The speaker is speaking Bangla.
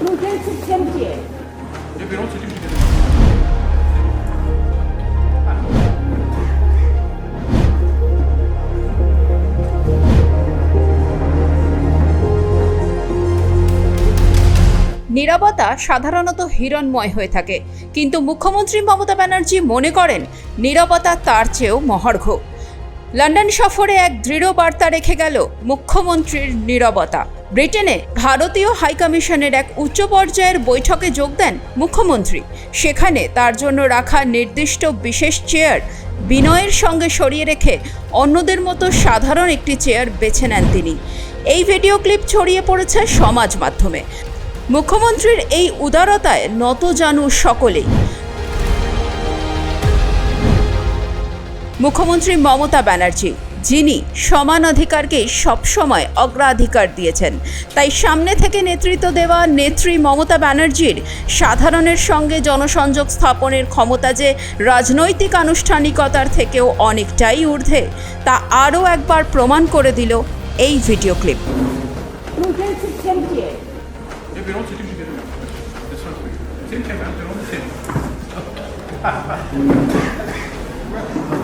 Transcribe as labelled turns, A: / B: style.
A: We're all sitting together.
B: নীরবতা সাধারণত হিরণময় হয়ে থাকে। কিন্তু মুখ্যমন্ত্রী মমতা ব্যানার্জি মনে করেন নীরবতা তার চেয়েও মহার্ঘ। লন্ডন সফরে এক দৃঢ় বার্তা রেখে গেল মুখ্যমন্ত্রীর নীরবতা। ব্রিটেনে ভারতীয় হাইকমিশনের এক উচ্চ পর্যায়ের বৈঠকে যোগ দেন মুখ্যমন্ত্রী। সেখানে তার জন্য রাখা নির্দিষ্ট বিশেষ চেয়ার বিনয়ের সঙ্গে সরিয়ে রেখে অন্যদের মতো সাধারণ একটি চেয়ার বেছে নেন তিনি। এই ভিডিও ক্লিপ ছড়িয়ে পড়েছে সমাজ মাধ্যমে। মুখ্যমন্ত্রীর এই উদারতায় নত জানু সকলেই। মুখ্যমন্ত্রী মমতা ব্যানার্জি যিনি সমান অধিকারকে সবসময় অগ্রাধিকার দিয়েছেন। তাই সামনে থেকে নেতৃত্ব দেওয়া নেত্রী মমতা ব্যানার্জির সাধারণের সঙ্গে জনসংযোগ স্থাপনের ক্ষমতা যে রাজনৈতিক আনুষ্ঠানিকতার থেকেও অনেকটাই ঊর্ধ্বে তা আরও একবার প্রমাণ করে দিল এই ভিডিও ক্লিপ।